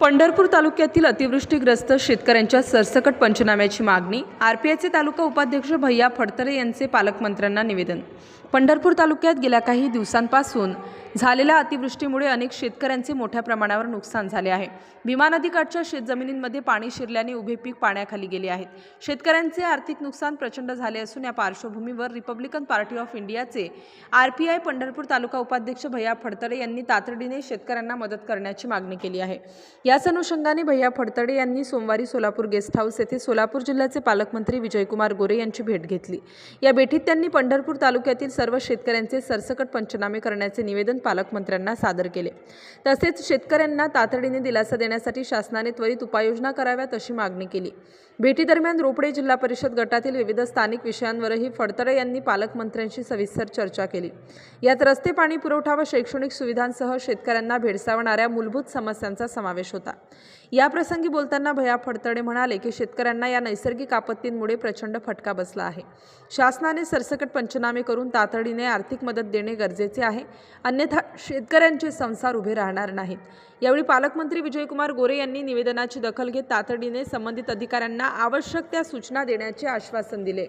पंढरपूर तालुक्यातील अतिवृष्टीग्रस्त शेतकऱ्यांच्या सरसकट पंचनाम्याची मागणी. आरपीआयचे तालुका उपाध्यक्ष भैया फडतरे यांचे पालकमंत्र्यांना निवेदन. पंढरपूर तालुक्यात गेल्या काही दिवसांपासून झालेल्या अतिवृष्टीमुळे अनेक शेतकऱ्यांचे मोठ्या प्रमाणावर नुकसान झाले आहे. भीमा नदीकाठच्या शेतजमिनींमध्ये पाणी शिरल्याने उभे पीक पाण्याखाली गेले आहेत. शेतकऱ्यांचे आर्थिक नुकसान प्रचंड झाले असून या पार्श्वभूमीवर रिपब्लिकन पार्टी ऑफ इंडियाचे आरपीआय पंढरपूर तालुका उपाध्यक्ष भैया फडतडे यांनी तातडीने शेतकऱ्यांना मदत करण्याची मागणी केली आहे. याच अनुषंगाने भैया फडतडे यांनी सोमवारी सोलापूर गेस्ट हाऊस येथे सोलापूर जिल्ह्याचे पालकमंत्री विजयकुमार गोरे यांची भेट घेतली. या भेटीत त्यांनी पंढरपूर तालुक्यातील सर्व शेतकऱ्यांचे सरसकट पंचनामे करण्याचे निवेदन पालकमंत्र्यांना सादर केले. तसेच शेतकऱ्यांना तातडीने दिलासा देण्यासाठी शासनाने त्वरित उपाययोजना कराव्यात अशी मागणी केली. भेटीदरम्यान रोपडे जिल्हा परिषद गटातील विविध स्थानिक विषयांवरही फडतडे यांनी पालकमंत्र्यांशी सविस्तर चर्चा केली. यात रस्ते पाणी पुरवठा व शैक्षणिक सुविधांसह शेतकऱ्यांना भेडसावणाऱ्या मूलभूत समस्यांचा समावेश होता. याप्रसंगी बोलताना भया फडतडे म्हणाले की शेतकऱ्यांना या नैसर्गिक आपत्तींमुळे प्रचंड फटका बसला आहे. शासनाने सरसकट पंचनामे करून तातडीने आर्थिक मदत देणे गरजेचे आहे. अन्यथा शेतकऱ्यांचे संसार उभे राहणार नाहीत. यावेळी पालकमंत्री विजयकुमार गोरे यांनी निवेदनाची दखल घेत तातडीने संबंधित अधिकाऱ्यांना आवश्यक त्या सूचना देण्याचे आश्वासन दिले.